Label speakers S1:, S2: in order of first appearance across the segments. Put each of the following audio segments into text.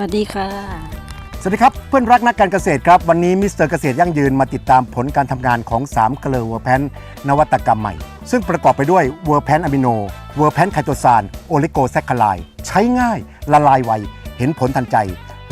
S1: วัสดีค่ะ
S2: สวัสดีครับเพื่อนรักนักการเกษตรครับ วันนี้มิสเตอร์เกษตรยั่งยืนมาติดตามผลการทำงานของ3เกลือเวอร์แพนนวัตกรรมใหม่ ซึ่งประกอบไปด้วยเวอร์แพนอะมิโน เวอร์แพนไคโตซานโอลิโกแซคคลายใช้ง่ายละลายไว เห็นผลทันใจ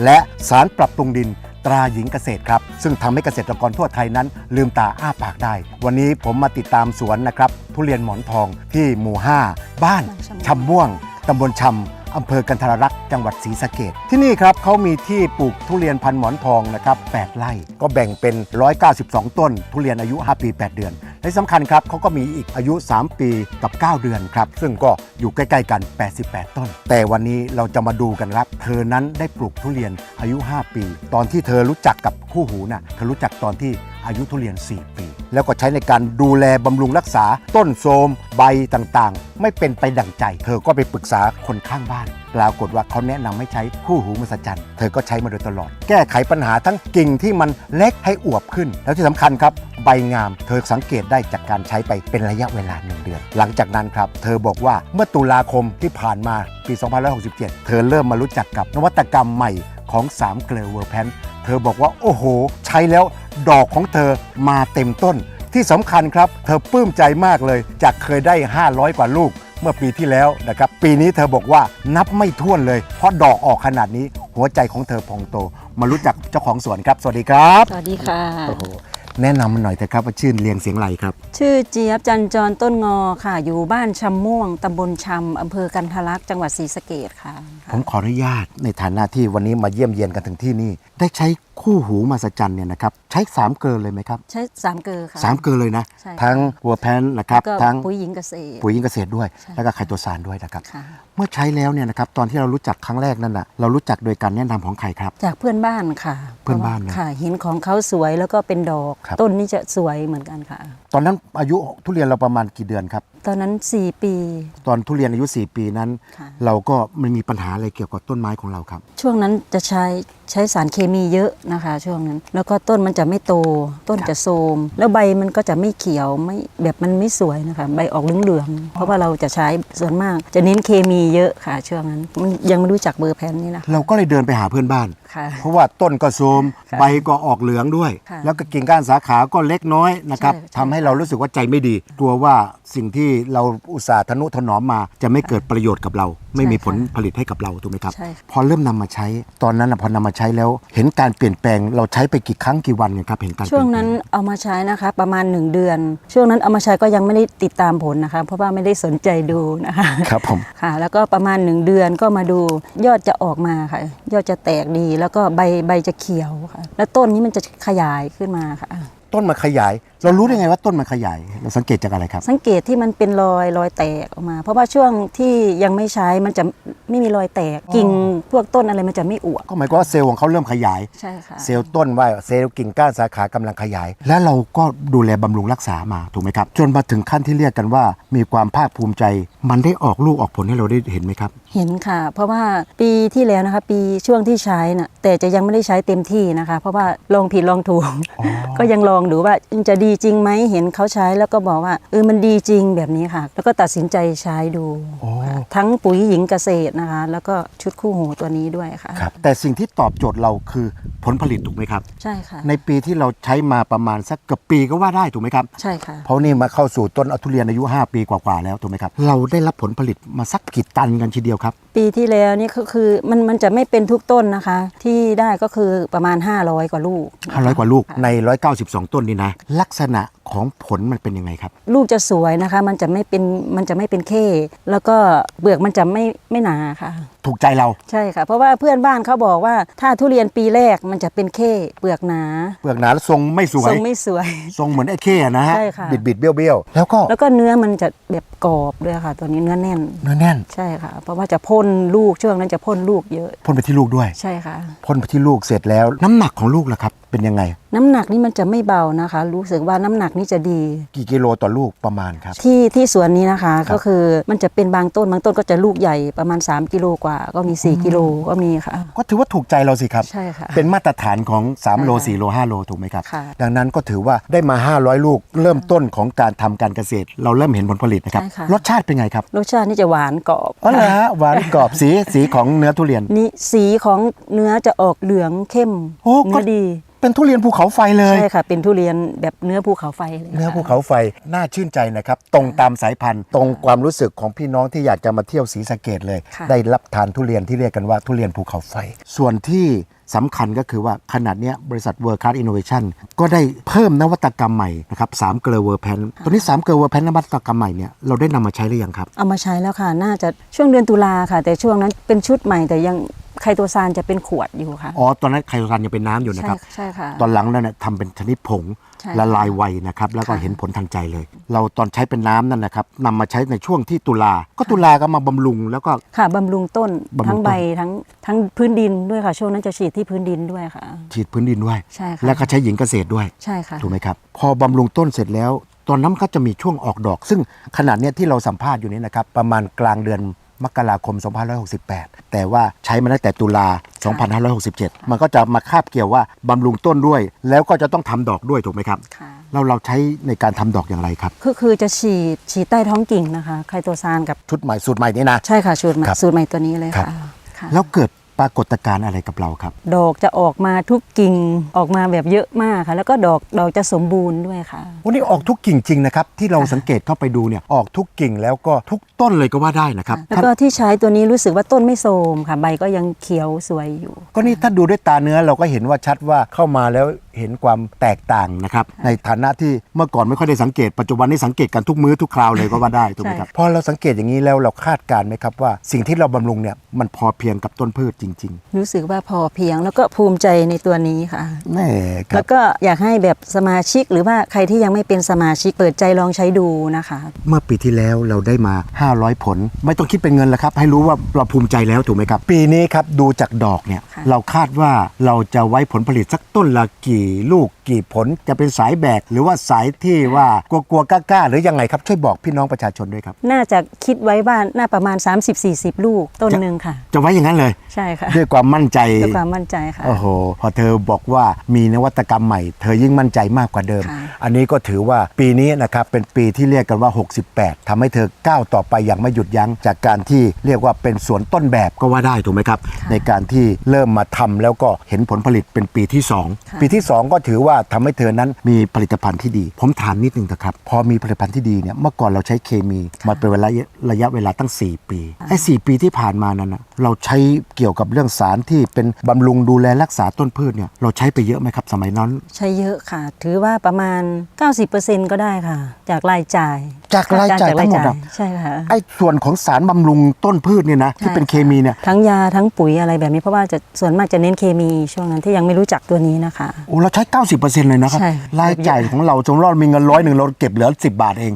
S2: และสารปรับปรุงดินตราหญิงเกษตรครับ ซึ่งทำให้เกษตรกรทั่วไทยนั้น ลืมตาอ้าปากได้ วันนี้ผมมาติดตามสวนนะครับ ทุเรียนหมอนทองที่หมู่ 5 บ้านชำม่วงตำบลชำ อำเภอกันทรรักษ์จังหวัดศรีสะเกดที่นี่ครับเขามีที่ปลูกทุเรียนพันหมอนทองนะครับ8ไร่ ก็แบ่งเป็น 192 ต้น ทุเรียนอายุ 5 ปี 8 เดือน และสำคัญครับเขาก็มีอีกอายุ 3 ปีกับ 9 เดือนครับ ซึ่งก็อยู่ใกล้ๆกัน 88 ต้น แต่วันนี้เราจะมาดูกันครับ เธอนั้นได้ปลูกทุเรียนอายุ 5 ปี ตอนที่เธอรู้จักกับคู่หูน่ะเธอรู้จักตอนที่ อายุทุเรียน 4 ปี แล้วก็ใช้ในการดูแลบำรุงรักษา ต้นโทมใบต่างๆ ไม่เป็นไปดั่งใจ เธอก็ไปปรึกษาคนข้างบ้าน ปรากฏว่าเขาแนะนำให้ใช้คู่หูมหัศจรรย์เธอก็ใช้มาโดยตลอด แก้ไขปัญหาทั้งกิ่งที่มันเล็กให้อวบขึ้น แล้วที่สำคัญครับ ใบงาม เธอสังเกตได้จากการใช้ไปเป็นระยะเวลาหนึ่งเดือน หลังจากนั้นครับ เธอบอกว่าเมื่อตุลาคมที่ผ่านมาปี 2567 เธอเริ่มมารู้จักกับนวัตกรรมใหม่ของ3เกลือเวอร์แพน เธอบอกว่าโอ้โห ใช้แล้วดอกของเธอมาเต็มต้น ที่สำคัญครับ เธอปลื้มใจมากเลย จากเคยได้ 500 กว่าลูก เมื่อปีที่แล้วนะครับ ปีนี้เธอบอกว่านับไม่ถ้วนเลย เพราะดอกออกขนาดนี้ หัวใจของเธอพองโต มารู้จักเจ้าของสวนครับ สวัสดีครับ
S1: สวัสดีค่ะ
S2: โอ้โห แนะนำมาหน่อยเถอะครับว่าชื่อเรียงเสียงไรครับ
S1: ชื่อเจี๊ยบจันจรต้นงอค่ะ อยู่บ้านชำม่วงตำบลชำอำเภอกันทะลักจังหวัดศรีสะเกดค่ะ
S2: ผมขออนุญาตในฐานะที่วันนี้มาเยี่ยมเยียนกันถึงที่นี่ ได้ใช้ คู่หูมาสจันเนี่ยนะครับใช้สามเกลือเลยไหมครับ
S1: ใช้สามเกลือค่ะ
S2: สามเกลือเลยนะ
S1: ใช่ค่ะ
S2: ทั้งวัวแพนนะครับ
S1: ก็
S2: ทั้ง
S1: ปุ๋ยหญิงเกษตร
S2: ปุ๋ยยิงเกษตรด้วย
S1: ใช่
S2: แล้วก็ไคโตซานด้วยนะครับ
S1: ค่ะ
S2: เมื่อใช้แล้วเนี่ยนะครับตอนที่เรารู้จักครั้งแรกนั่นน่ะเรารู้จักโดยการแนะนำของใครครับ
S1: จากเพื่อนบ้านค่ะ
S2: เพื่อนบ้านนะ
S1: ค่ะเห็นของเขาสวยแล้วก็เป็นดอก
S2: ครับ
S1: ต้นนี้จะสวยเหมือนกันค่ะ
S2: ตอนนั้นอายุทุเรียนเราประมาณกี่เดือนครับ
S1: ตอนนั้น 4 ปี
S2: ตอนทุเรียนอายุ 4 ปีนั้น
S1: ค่ะ
S2: เราก็มันมีปัญหาอะไรเกี่ยวกับต้นไม้ของเราครับ
S1: ช่วงนั้นจะใช้ใช้สารเคมีเยอะนะคะ ช่วงนั้น แล้วก็ต้นมันจะไม่โต ต้นจะโทรมแล้วใบมันก็จะไม่เขียวไม่แบบมันไม่สวยนะคะ ใบออกเหลืองๆเพราะว่าเราจะใช้ส่วนมาก จะเน้นเคมีเยอะค่ะช่วงนั้นมันยังไม่รู้จักเบอร์แพนนี่นะคะ
S2: เราก็เลยเดินไปหาเพื่อนบ้าน
S1: ค่ะ
S2: เพราะว่าต้นก็โทรม
S1: ค่ะ
S2: ใบก็ออกเหลืองด้วย
S1: ค่ะ
S2: แล้วก็กิ่งก้านสาขาก็เล็กน้อยนะครับ
S1: ใช่ใช่
S2: ทำให้เรารู้สึกว่าใจไม่ดี กลัวว่าสิ่งที่เราอุตส่าห์ทนุถนอมมา จะไม่เกิดประโยชน์กับเรา ไม่มีผลผลิตให้กับเราถูกไหมครับ
S1: ใช่ค่ะ
S2: พอเริ่มนำมาใช้ตอนนั้นนะพอนำมาใช้แล้ว เห็นการเปลี่ยนแปลงเราใช้ไปกี่ครั้งกี่วันเนี่ยครับเห็นการเป
S1: ช่
S2: ลี่
S1: วยง
S2: นแปล
S1: นั้นเอามาใช้นะคะประมาณ 1 เดือน ช่วงนั้นเอามาใช้ก็ยังไม่ได้ติดตามผลนะคะ เพราะว่าไม่ได้สนใจดูนะคะ
S2: ครับผม
S1: ค่ะ แล้วก็ประมาณ 1 เดือนก็มาดูยอดจะออกมาค่ะ ยอดจะแตกดีแล้วแล้วก็ใบใบจะเขียวค่ะ แล้วต้นนี้มันจะขยายขึ้นมาค่ะ
S2: ต้นมันขยาย เรารู้ได้ไงว่าต้นมันขยาย เราสังเกตจากอะไรครับ
S1: สังเกตที่มันเป็นรอยรอยแตกออกมา เพราะว่าช่วงที่ยังไม่ใช้มันจะไม่มีรอยแตกกิ่งพวกต้นอะไรมันจะไม่อวบ
S2: ก็หมายความว่าเซลล์ของเขาเริ่มขยาย
S1: ใช่ค่ะ
S2: เซลล์ต้นว่าเซลล์กิ่งก้านสาขากำลังขยาย และเราก็ดูแลบำรุงรักษามาถูกไหมครับ จนมาถึงขั้นที่เรียกกันว่า มีความภาคภูมิใจ มันได้ออกลูกออกผลให้เราได้เห็นไหมครับ
S1: เห็นค่ะ เพราะว่าปีที่แล้วนะคะ ปีช่วงที่ใช้น่ะแต่จะยังไม่ได้ใช้เต็มที่นะคะ เพราะว่าลองผิดลองถูกก็ยังลองดูว่าจะดีจริงไหมเห็นเขาใช้แล้วก็บอกว่าเออมันดีจริงแบบนี้ค่ะ แล้วก็ตัดสินใจใช้ดู
S2: อ๋อ
S1: ค่ะทั้งปุ๋ยหญิงเกษตรนะคะ แล้วก็ชุดคู่หูตัวนี้ด้วยค่ะ
S2: ครับแต่สิ่งที่ตอบโจทย์เราคือผลผลิตถูกไหมครับ
S1: ใช่ค่ะ
S2: ในปีที่เราใช้มาประมาณสักเกือบปีก็ว่าได้ถูกไหมครับ
S1: ใช่ค่ะ
S2: เพราะนี่มาเข้าสู่ต้นเอาทุเรียนอายุ 5 ปีกว่าๆแล้วถูกไหมครับเราได้รับผลผลิตมาสักกี่ตันกันทีเดียวครับ
S1: ปีที่แล้วนี่ก็คือมันมันจะไม่เป็นทุกต้นนะคะ ที่ได้ก็คือประมาณ 500 กว่าลูกนะคะ
S2: 500กว่าลูก
S1: ค่ะ
S2: ใน 192ต้นนี่นะ ลักษณะของผลมันเป็นยังไงครับ
S1: ลูกจะสวยนะคะ มันจะไม่เป็นมันจะไม่เป็นเข้แล้วก็เปลือกมันจะไม่ไม่หนาค่ะ
S2: ถูกใจเรา
S1: ใช่ค่ะ เพราะว่าเพื่อนบ้านเขาบอกว่าถ้าทุเรียนปีแรกมันจะเป็นเข้เปลือกหนา
S2: เปลือกหนาแล้วทรงไม่สว
S1: ทร
S2: ย
S1: งไม่สวย
S2: ทรงเหมือนไอ้เข้อะนะฮะ
S1: ใช่ค่ะ
S2: บิดบิดๆเบี้ยวเบี้ยวๆแล้วก็
S1: แล้วก็เนื้อมันจะแบบกรอบด้วยค่ะ ตัวนี้เนื้อแน่น
S2: เนื้อแน่น
S1: ใช่ค่ะ เพราะว่าจะพ่นลูกช่วงนั้นจะพ่นลูกเยอะ
S2: พ่นไปที่ลูกด้วย
S1: ใช่ค่ะ
S2: พ่นไปที่ลูกเสร็จแล้ว น้ำหนักของลูกล่ะครับเเป็นยังไง
S1: น้ำหนักนี่มันจะไม่เบานะคะ รู้สึกว่าน้ำหนักนี่จะดี
S2: กี่กิโลต่อลูกประมาณครับ
S1: ที่ที่สวนนี้นะคะ
S2: ครับ
S1: ก็คือมันจะเป็นบางต้นบางต้นก็จะลูกใหญ่ประมาณ 3 กิโลกว่า ก็มี 4 กิโลก็มีค่ะ
S2: ก็ถือว่าถูกใจเราสิครับ
S1: ใช่ค่ะ
S2: เป็นมาตรฐานของ 3 โล
S1: ใช่ค่ะ
S2: 4โล 5 โล ถูกไหมครับ
S1: ค่ะ
S2: ดังนั้นก็ถือว่าได้มา 500 ลูก เริ่มต้นของการทำการเกษตร เราเริ่มเห็นผลผลิตนะครับ
S1: ใช่ค่ะ
S2: รสชาติเป็นไงครับ
S1: รสชาตินี่จะหวานกรอบ
S2: อ๋อเหรอฮะหวานกรอบสีสีของเนื้อทุเรียน
S1: นี่สีของเนื้อจะออกเหลืองเข้ม
S2: โอ้ก็
S1: เนื้อดี
S2: เป็นทุเรียนภูเขาไฟเลย
S1: ใช่ค่ะ เป็นทุเรียนแบบเนื้อภูเขาไฟเลย
S2: เนื้อ
S1: ค่ะ
S2: ภูเขาไฟน่าชื่นใจนะครับ ตรงตามสายพันธุ์ ตรงความรู้สึกของพี่น้องที่อยากจะมาเที่ยวศรีสะเกดเลย
S1: ค่ะ
S2: ได้รับทานทุเรียนที่เรียกกันว่าทุเรียนภูเขาไฟ ส่วนที่สำคัญก็คือว่าขนาดเนี้ยบริษัท World Class Innovation ก็ได้เพิ่มนวัตกรรมใหม่นะครับสามเกลือเวอร์แพนตัวนี้สามเกลือเวอร์แพนนวัตกรรมใหม่เนี่ยเราได้นำมาใช้หรือยังครับ
S1: เอามาใช้แล้วค่ะ น่าจะช่วงเดือนตุลาค่ะ แต่ช่วงนั้นเป็นชุดใหม่แต่ยัง ไคโตซานจะเป็นขวดอยู่ค่ะ
S2: อ๋อ ตอนนั้นไคโตซานยังเป็นน้ำอยู่นะ
S1: ใช่
S2: ครับ
S1: ใช่ค่ะ
S2: ตอนหลังนั่นนะทำเป็นชนิดผง
S1: ใช่
S2: ละลายไวนะครับ แล้วก็
S1: ค่ะ
S2: เห็นผลทางใจเลย เราตอนใช้เป็นน้ำนั่นนะครับนำมาใช้ในช่วงที่ตุลา ก็ตุลาก็มาบำรุงแล้วก็
S1: ค่ะบำรุงต้น
S2: บำรุง
S1: ทั้ง
S2: ต้น
S1: ใบทั้งทั้งพื้นดินด้วยค่ะ ช่วงนั้นจะฉีดที่พื้นดินด้วยค่ะ
S2: ฉีดพื้นดินด้วย
S1: ใช่ค่ะ
S2: แล้วก็ใช้หญิงเกษตรด้วย
S1: ใช่ค่ะ
S2: ถูกไหมครับ พอบำรุงต้นเสร็จแล้ว ตอนนั้นก็จะมีช่วงออกดอก ซึ่งขนาดเนี้ยที่เราสัมภาษณ์อยู่นี้นะครับ ประมาณกลางเดือน มกราคม 2568 แต่ว่าใช้มาตั้งแต่ตุลา 2567 มันก็จะมาคาบเกี่ยวว่าบำรุงต้นด้วย แล้วก็จะต้องทำดอกด้วยถูกไหมครับ
S1: ค่ะ
S2: เราเราใช้ในการทำดอกอย่างไรครับ
S1: ก็คือจะฉีดฉีดใต้ท้องกิ่งนะคะ ไคโตซานกับ
S2: ชุดใหม่สูตรใหม่นี่นะ
S1: ใช่ค่ะ สูตรใหม่
S2: ครับ
S1: สูตรใหม่ตัวนี้เลย
S2: ครั
S1: ค่ะ
S2: บ
S1: ค่ะ
S2: แล้วเกิด ปรากฏการณ์อะไรกับเราครับ
S1: ดอกจะออกมาทุกกิ่งออกมาแบบเยอะมากค่ะ แล้วก็ดอกดอกจะสมบูรณ์ด้วยค่ะ
S2: วันนี้ออกทุกกิ่งจริงนะครับ ที่เราสังเกตเข้าไปดูเนี่ยออกทุกกิ่งแล้วก็ทุกต้นเลยก็ว่าได้นะครับ
S1: แล้วก็ที่ใช้ตัวนี้รู้สึกว่าต้นไม่โทรมค่ะ ใบก็ยังเขียวสวยอยู่
S2: ก็นี่ถ้าดูด้วยตาเนื้อเราก็เห็นว่าชัดว่าเข้ามาแล้ว เห็นความแตกต่างนะครับในฐานะที่เมื่อก่อนไม่ค่อยได้สังเกตปัจจุบันนี้สังเกตกันทุกมื้อทุกคราวเลยก็ว่าได้ถูกไหมครับ
S1: ใช่
S2: พอเราสังเกตอย่างนี้แล้วเราคาดการณ์ไหมครับว่าสิ่งที่เราบำรุงเนี่ยมันพอเพียงกับต้นพืชจริง
S1: รู้สึกว่าพอเพียงแล้วก็ภูมิใจในตัวนี้ค่ะ
S2: ๆแน่ครั
S1: แล้
S2: บ
S1: วก็อยากให้แบบสมาชิกหรือว่าใครที่ยังไม่เป็นสมาชิกเปิดใจลองใช้ดูนะคะ
S2: เมื่อปีที่แล้วเราได้มา 500 ผล ไม่ต้องคิดเป็นเงินแล้วครับ ให้รู้ว่าเราภูมิใจแล้วถูกไหมครับ ปีนี้ครับดูจากดอกเนี่ย
S1: ค่ะ
S2: เราคาดว่าเราจะไว้ผลผลิตสักต้นละกี่ลูกกี่ผลจะเป็นสายแบก หรือว่าสายที่ว่ากลัวๆกล้าๆหรือยังไงครับ ช่วยบอกพี่น้องประชาชนด้วยครับ
S1: น่าจะคิดไว้ว่าน่าประมาณ 30-40 ลูกต้นหนึ่งค่ะ
S2: จะไว้อย่างนั้นเลย
S1: ใช่ค่ะ
S2: ด้วยความมั่นใจ
S1: ด้วยความมั่นใจค่ะ
S2: โอ้โห พอเธอบอกว่ามีนวัตกรรมใหม่ เธอยิ่งมั่นใจมากกว่าเดิม
S1: ค่ะ
S2: อันนี้ก็ถือว่าปีนี้นะครับเป็นปีที่เรียกกันว่า 68ทำให้เธอก้าวต่อไปอย่างไม่หยุดยั้งจากการที่เรียกว่าเป็นสวนต้นแบบก็ว่าได้ถูกไหมครับในการที่เริ่มมาทำแล้วก็เห็นผลผลิตเป็นปีที่ 2 ปีที่ 2ก็ถือว่าทำให้เธอนั้นมีผลิตภัณฑ์ที่ดี ผมถามนิดนึงนะครับ พอมีผลิตภัณฑ์ที่ดีเนี่ยเมื่อก่อนเราใช้เคมีมาเป็นเวลาระยะเวลาตั้ง 4 ปีไอ้สปีที่ผ่านมานั้นนะเราใช้เกี่ยวกับเรื่องสารที่เป็นบำรุงดูแลรักษาต้นพืชเนี่ยเราใช้ไปเยอะไหมครับสมัยนั้น
S1: ใช้เยอะค่ะ ถือว่าประมาณ 90%ก็ได้ค่ะ จากรายจ่าย
S2: จากรายจ่ายทั้งหมดอะ
S1: ใช่ค่ะ
S2: ไอ้ส่วนของสารบำรุงต้นพืชเนี่ยนะที่เป็นเคมีเนี่ย
S1: ทั้งยาทั้งปุ๋ยอะไรแบบนี้เพราะว่าจะส่วนมากจะเน้นเคมีช่วงนั้นที่ยังไม่รู้จักตัวนี้นะคะ
S2: โอ้เราใช้ 90%เลยนะครับ
S1: ใช่
S2: รายจ่ายของเราจงรอดมีเงินร้อยหนึ่งเราเก็บเหลือ 10 บาทเอง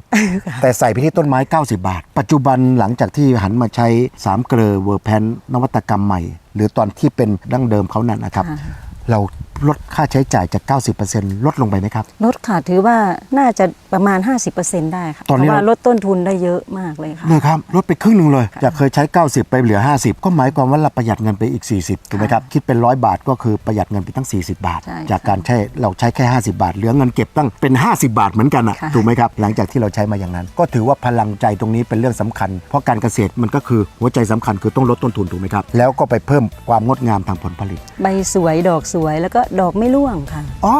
S2: แต่ใส่ไปที่ต้นไม้ 90 บาท ปัจจุบันหลังจากที่หันมาใช้ 3 เกลอเวอร์แพนนวัตกรรมใหม่ หรือตอนที่เป็นดั้งเดิมเขานั่นนะครับ
S1: ค่ะ
S2: เราลดค่าใช้จ่ายจาก 90%ลดลงไปไหมครับ
S1: ลดค่ะถือว่าน่าจะประมาณ 50%ได้ค่ะ
S2: ตอนนี้
S1: เพราะว่าลดต้นทุนได้เยอะมากเลยค่ะ
S2: เนี่ยครับลดไปครึ่งหนึ่งเลย จากเคยใช้ 90 ไปเหลือ 50 ก็หมายความว่าเราประหยัดเงินไปอีก 40ถูกไหมครับ คิดเป็น 100 บาทก็คือประหยัดเงินไปตั้ง 40 บาท
S1: ใช่
S2: จากการใช้เราใช้แค่ 50 บาท เหลือเงินเก็บตั้งเป็น 50 บาทเหมือนกันอะ
S1: ค่ะ
S2: ถูกไหมครับ หลังจากที่เราใช้มาอย่างนั้น ก็ถือว่าพลังใจตรงนี้เป็นเรื่องสำคัญ เพราะการเกษตรมันก็คือหัวใจสำคัญคือต้องลดต้นทุนถูกไหมครับแล้วก็ไปเพิ่มความงดงามทางผลผลิต
S1: ใบสวยดอกสวยแล้วก็ดอกไม่ร่วงค่ะ
S2: อ๋อ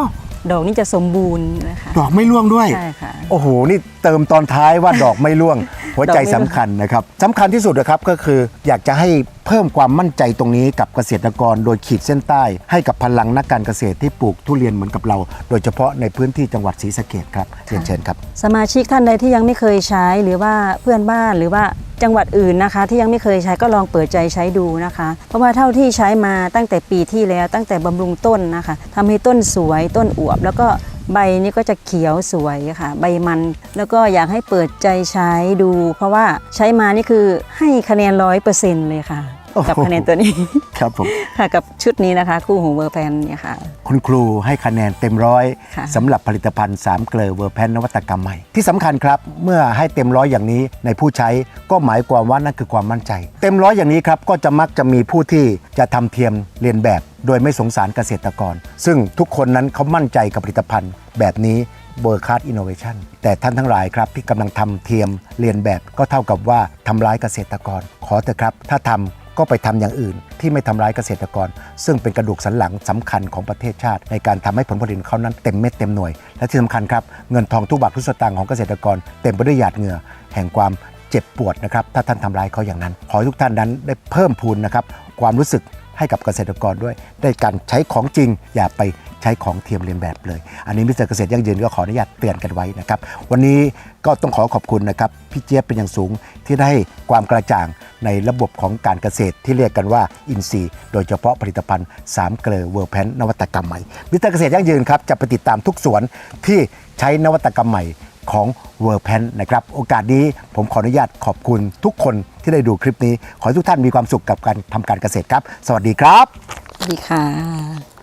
S1: ดอกนี่จะสมบูรณ์นะคะ
S2: ดอกไม่ร่วงด้วย
S1: ใช่ค่ะ
S2: โอ้โห นี่เติมตอนท้ายว่าดอกไม่ร่วง หัวใจสำคัญนะครับสำคัญที่สุดนะครับก็คืออยากจะให้เพิ่มความมั่นใจตรงนี้กับเกษตรกรโดยขีดเส้นใต้ ให้กับพลังนักการเกษตรที่ปลูกทุเรียนเหมือนกับเรา โดยเฉพาะในพื้นที่จังหวัดศรีสะเกดครับเรียนเชิญครับ
S1: สมาชิกท่านใดที่ยังไม่เคยใช้หรือว่าเพื่อนบ้านหรือว่าจังหวัดอื่นนะคะ ที่ยังไม่เคยใช้ก็ลองเปิดใจใช้ดูนะคะ เพราะว่าเท่าที่ใช้มาตั้งแต่ปีที่แล้วตั้งแต่บำรุงต้นนะคะทำให้ต้นสวยต้นอวบ แล้วก็ ใบนี้ก็จะเขียวสวยค่ะ ใบมัน แล้วก็อยากให้เปิดใจใช้ดู เพราะว่าใช้มานี่คือให้คะแนนร้อยเปอร์เซ็นต์เลยค่ะ
S2: โอ้โห
S1: กับคะแนนตัวนี้
S2: ครับผม
S1: ค่ะกับชุดนี้นะคะ คู่หูเวอร์แพนเนี่ยค่ะ
S2: คุณครูให้คะแนนเต็มร้อย
S1: ค่ะ
S2: สำหรับผลิตภัณฑ์ 3 เกลอเวอร์แพนนวัตกรรมใหม่ ที่สำคัญครับ เมื่อให้เต็มร้อยอย่างนี้ในผู้ใช้ก็หมายความว่านั่นคือความมั่นใจ เต็มร้อยอย่างนี้ครับก็จะมักจะมีผู้ที่จะทำเทียมเรียนแบบ โดยไม่สงสารเกษตรกร ซึ่งทุกคนนั้นเขามั่นใจกับผลิตภัณฑ์ แบบนี้เบอร์คัสอินโนเวชันแต่ท่านทั้งหลายครับที่กำลังทำเทียมเรียนแบบก็เท่ากับว่าทำร้ายเกษตรกร ขอเถอะครับ ถ้าทำก็ไปทำอย่างอื่น ที่ไม่ทำร้ายเกษตรกร ซึ่งเป็นกระดูกสันหลังสำคัญของประเทศชาติ ในการทำให้ผลผลิตเขานั้นเต็มเม็ดเต็มหน่วย และที่สำคัญครับเงินทองทุกบาททุกสตางค์ของเกษตรกร เต็มไปด้วยหยาดเหงื่อแห่งความเจ็บปวดนะครับถ้าท่านทำร้ายเขาอย่างนั้น ขอให้ทุกท่านนั้นได้เพิ่มพูนนะครับความรู้สึก ให้กับเกษตรกรด้วยได้การใช้ของจริง อย่าไปใช้ของเทียมเรียนแบบเลย อันนี้มิสเตอร์เกษตรยั่งยืนก็ขออนุญาตเตือนกันไว้นะครับวันนี้ก็ต้องขอขอบคุณนะครับพี่เจี๊ยบเป็นอย่างสูงที่ได้ความกระจ่างในระบบของการเกษตรที่เรียกกันว่าอินทรีย์ โดยเฉพาะผลิตภัณฑ์3เกลือเวอร์แพนนวัตกรรมใหม่มิสเตอร์เกษตรยั่งยืนครับจะไปติดตามทุกสวนที่ใช้นวัตกรรมใหม่ ของเวอร์แพนนะครับ โอกาสนี้ผมขออนุญาตขอบคุณทุกคนที่ได้ดูคลิปนี้ ขอให้ทุกท่านมีความสุขกับการทำการเกษตรครับ สวัสดีครับ
S1: สวัสดีค่ะ